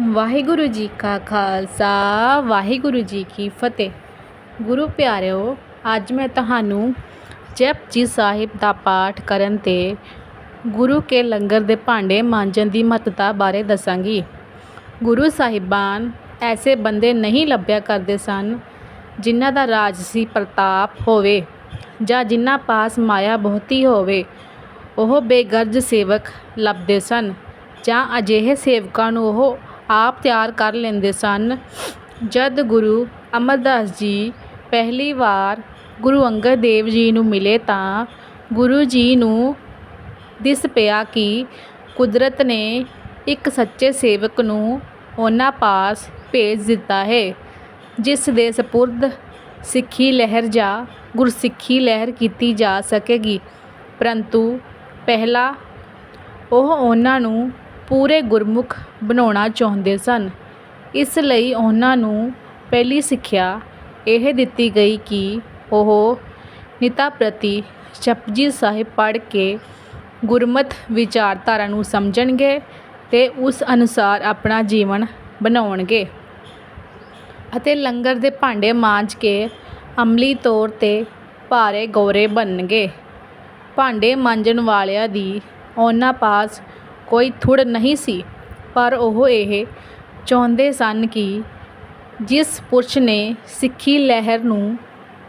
ਵਾਹਿਗੁਰੂ ਜੀ ਕਾ ਖਾਲਸਾ, ਵਾਹਿਗੁਰੂ ਜੀ ਕੀ ਫਤਿਹ। ਗੁਰੂ ਪਿਆਰਿਓ, ਅੱਜ ਮੈਂ ਤੁਹਾਨੂੰ ਜਪਜੀ ਸਾਹਿਬ ਦਾ ਪਾਠ ਕਰਨ ਤੇ ਗੁਰੂ ਕੇ ਲੰਗਰ ਦੇ ਭਾਂਡੇ ਮਾਂਜਣ ਦੀ ਮਹੱਤਤਾ ਬਾਰੇ ਦੱਸਾਂਗੀ। ਗੁਰੂ ਸਾਹਿਬਾਨ ਐਸੇ ਬੰਦੇ ਨਹੀਂ ਲੱਭਿਆ ਕਰਦੇ ਸਨ ਜਿਨ੍ਹਾਂ ਦਾ ਰਾਜਸੀ ਪ੍ਰਤਾਪ ਹੋਵੇ ਜਾਂ ਜਿਨ੍ਹਾਂ ਪਾਸ ਮਾਇਆ ਬਹੁਤੀ ਹੋਵੇ। ਉਹ ਬੇਗਰਜ ਸੇਵਕ ਲੱਭਦੇ ਸਨ ਜਾਂ ਅਜਿਹੇ ਸੇਵਕਾਂ ਨੂੰ ਉਹ ਆਪ ਤਿਆਰ ਕਰ ਲੈਂਦੇ ਸਨ। ਜਦ ਗੁਰੂ ਅਮਰਦਾਸ ਜੀ ਪਹਿਲੀ ਵਾਰ ਗੁਰੂ ਅੰਗਦ ਦੇਵ ਜੀ ਨੂੰ ਮਿਲੇ ਤਾਂ ਗੁਰੂ ਜੀ ਨੂੰ ਦਿਸ ਪਿਆ ਕਿ ਕੁਦਰਤ ਨੇ ਇੱਕ ਸੱਚੇ ਸੇਵਕ ਨੂੰ ਉਹਨਾਂ ਪਾਸ ਭੇਜ ਦਿੱਤਾ ਹੈ, ਜਿਸ ਦੇ ਸਪੁਰਦ ਸਿੱਖੀ ਲਹਿਰ ਜਾਂ ਗੁਰਸਿੱਖੀ ਲਹਿਰ ਕੀਤੀ ਜਾ ਸਕੇਗੀ। ਪਰੰਤੂ ਪਹਿਲਾਂ ਉਹ ਉਹਨਾਂ ਨੂੰ ਪੂਰੇ ਗੁਰਮੁਖ ਬਣਾਉਣਾ ਚਾਹੁੰਦੇ ਸਨ। ਇਸ ਲਈ ਉਹਨਾਂ ਨੂੰ ਪਹਿਲੀ ਸਿੱਖਿਆ ਇਹ ਦਿੱਤੀ ਗਈ ਕਿ ਉਹ ਨਿਤਾ ਪ੍ਰਤੀ ਜਪਜੀ ਸਾਹਿਬ ਪੜ੍ਹ ਕੇ ਗੁਰਮਤ ਵਿਚਾਰਧਾਰਾ ਨੂੰ ਸਮਝਣਗੇ ਅਤੇ ਉਸ ਅਨੁਸਾਰ ਆਪਣਾ ਜੀਵਨ ਬਣਾਉਣਗੇ। ਅਤੇ ਲੰਗਰ ਦੇ ਭਾਂਡੇ ਮਾਂਜ ਕੇ ਅਮਲੀ ਤੌਰ ਤੇ ਭਾਰੇ ਗੋਰੇ ਬਣਨਗੇ। ਭਾਂਡੇ ਮਾਂਜਣ ਵਾਲਿਆਂ ਦੀ ਉਹਨਾਂ ਪਾਸ ਕੋਈ ਥੁੜ ਨਹੀਂ ਸੀ, ਪਰ ਉਹ ਇਹ ਚਾਹੁੰਦੇ ਸਨ ਕਿ ਜਿਸ ਪੁਰਸ਼ ਨੇ ਸਿੱਖੀ ਲਹਿਰ ਨੂੰ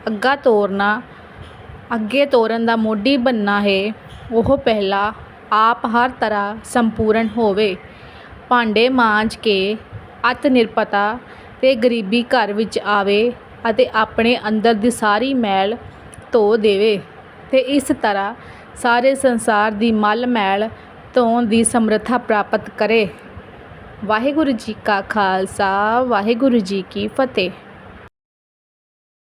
ਅੱਗਾ ਤੋਰਨਾ, ਅੱਗੇ ਤੋਰਨ ਦਾ ਮੋਢੀ ਬਣਨਾ ਹੈ, ਉਹ ਪਹਿਲਾਂ ਆਪ ਹਰ ਤਰ੍ਹਾਂ ਸੰਪੂਰਨ ਹੋਵੇ। ਭਾਂਡੇ ਮਾਂਜ ਕੇ ਅਤ ਨਿਰਪਤਾ ਤੇ ਗਰੀਬੀ ਘਰ ਵਿੱਚ ਆਵੇ ਅਤੇ ਆਪਣੇ ਅੰਦਰ ਦੀ ਸਾਰੀ ਮੈਲ ਧੋ ਦੇਵੇ ਤੇ ਇਸ ਤਰ੍ਹਾਂ ਸਾਰੇ ਸੰਸਾਰ ਦੀ ਮਲ ਮੈਲ ਧੋਣ ਦੀ ਸਮਰੱਥਾ ਪ੍ਰਾਪਤ ਕਰੇ। ਵਾਹਿਗੁਰੂ ਜੀ ਕਾ ਖਾਲਸਾ ਵਾਹਿਗੁਰੂ ਜੀ ਕੀ ਫਤਿਹ।